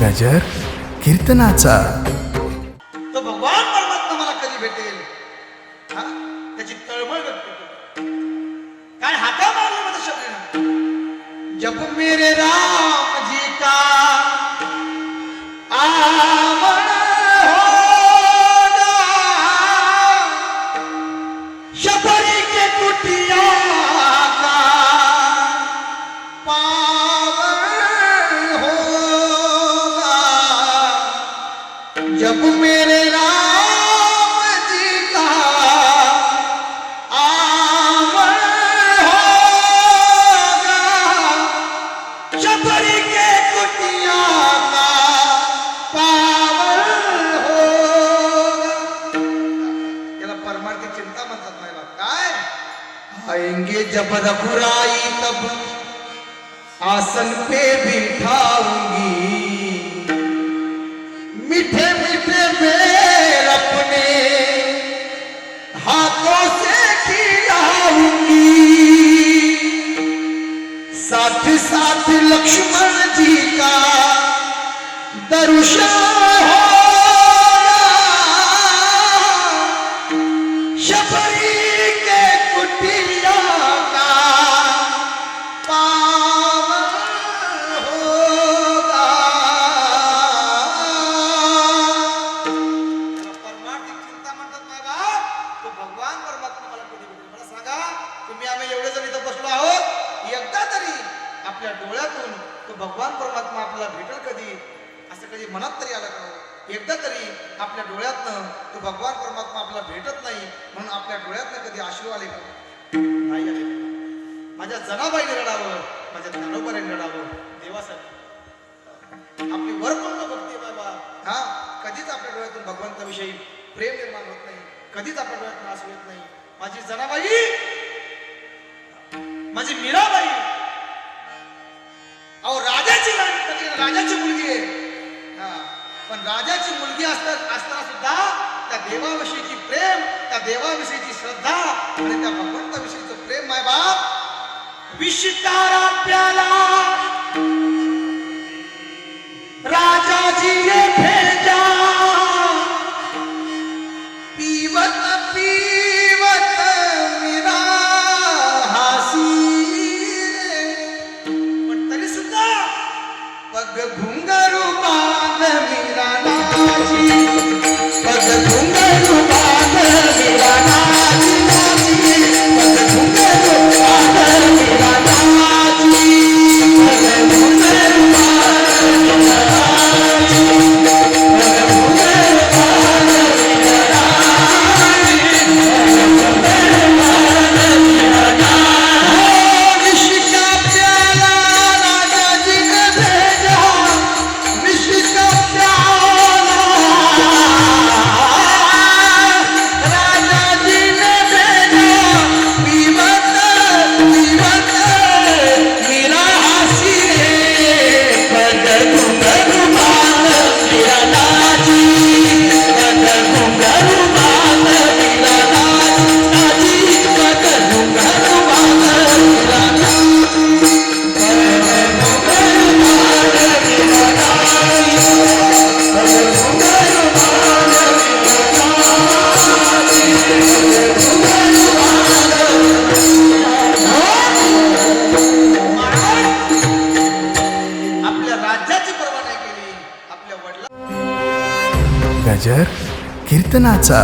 गजर कीर्तनाचा. तो भगवान परमात्मा मला कधी भेटेल? त्याची तळमळ व्यक्त काय हाता मारले माझ्या मेरे राम जी. का जब मेरे राम जी का आमन होगा। शबरी के कुटिया का पावन होगा। याला की चिंता म्हणतात नाही बा काय? आएंगे जब रघुराई तब आसन पे बिठाऊंगी। आपल्या डोळ्यातून तो भगवान परमात्मा आपल्याला भेटेल कधी असं कधी मनात तरी आलं का हो? एकदा तरी आपल्या डोळ्यातनं तो भगवान परमात्मा आपला भेटत नाही म्हणून आपल्या डोळ्यातनं कधी अश्रू आले का? नाही आले. माझ्या जनाबाईने रडावं माझ्या ज्ञानोबाने रडावं देवासाठी आपली वरपंत भक्ती बाबा. हा कधीच आपल्या डोळ्यातून भगवंताविषयी प्रेम निर्माण होत नाही. कधीच आपल्या डोळ्यातून आसू येत नाही. माझी जनाबाई! माझी मीराबाई! अहो राजाची राणी राजाची मुलगी आहे? पण राजाची मुलगी असता असताना सुद्धा त्या देवाविषयीची प्रेम त्या देवाविषयीची श्रद्धा आणि त्या भगवंताविषयीचं प्रेम माय बाप विशितारा प्याला गजर कीर्तनाचा.